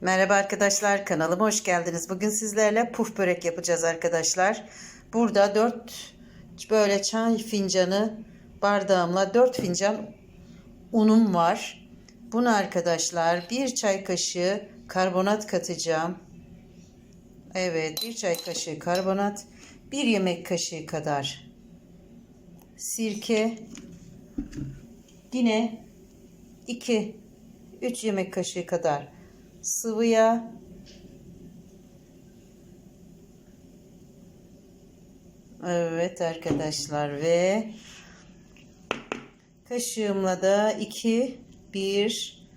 Merhaba arkadaşlar kanalıma hoş geldiniz. Bugün sizlerle puf börek yapacağız arkadaşlar. Burada 4 böyle çay fincanı bardağımla 4 fincan unum var. Bunu arkadaşlar bir çay kaşığı karbonat katacağım. Evet bir çay kaşığı karbonat. Bir yemek kaşığı kadar sirke. Yine 2 3 yemek kaşığı kadar sıvı yağ Evet arkadaşlar ve kaşığımla da 2 1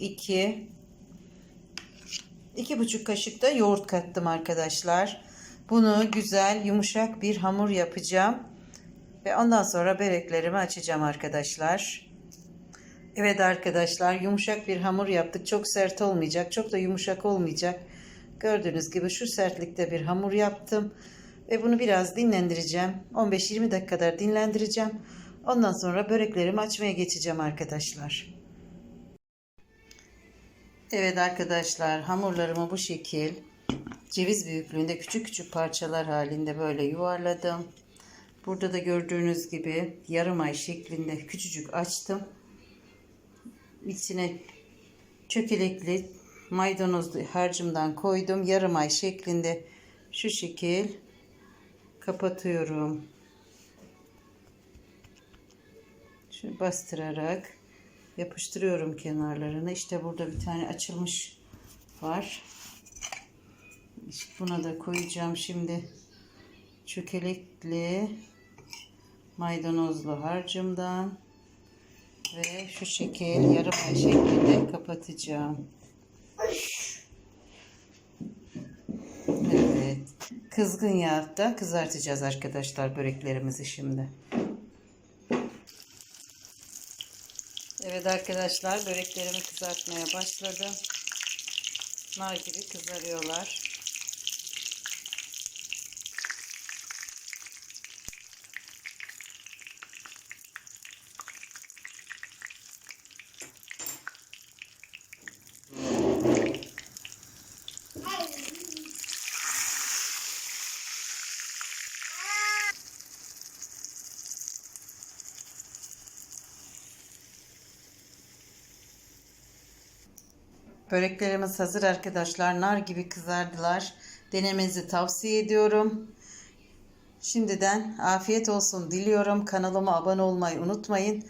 2 iki buçuk kaşık da yoğurt kattım arkadaşlar. Bunu güzel yumuşak bir hamur yapacağım. Ve ondan sonra böreklerimi açacağım arkadaşlar. Evet arkadaşlar yumuşak bir hamur yaptık. Çok sert olmayacak. Çok da yumuşak olmayacak. Gördüğünüz gibi şu sertlikte bir hamur yaptım. Ve bunu biraz dinlendireceğim. 15-20 dakika kadar dinlendireceğim. Ondan sonra böreklerimi açmaya geçeceğim arkadaşlar. Evet arkadaşlar hamurlarımı bu şekil ceviz büyüklüğünde küçük küçük parçalar halinde böyle yuvarladım. Burada da gördüğünüz gibi yarım ay şeklinde küçücük açtım. İçine çökelekli maydanozlu harcımdan koydum. Yarım ay şeklinde şu şekil kapatıyorum. Şunu bastırarak yapıştırıyorum kenarlarını. İşte burada bir tane açılmış var. Buna da koyacağım şimdi çökelekli maydanozlu harcımdan ve şu şekil yarım ay şeklinde kapatacağım. Evet. Kızgın yağda kızartacağız arkadaşlar böreklerimizi şimdi. Evet arkadaşlar böreklerimi kızartmaya başladım. Nar gibi kızarıyorlar. Böreklerimiz hazır arkadaşlar. Nar gibi kızardılar. Denemenizi tavsiye ediyorum. Şimdiden afiyet olsun diliyorum. Kanalıma abone olmayı unutmayın.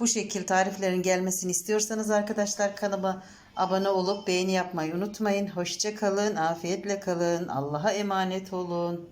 Bu şekil tariflerin gelmesini istiyorsanız arkadaşlar kanalıma abone olup beğeni yapmayı unutmayın. Hoşça kalın, afiyetle kalın. Allah'a emanet olun.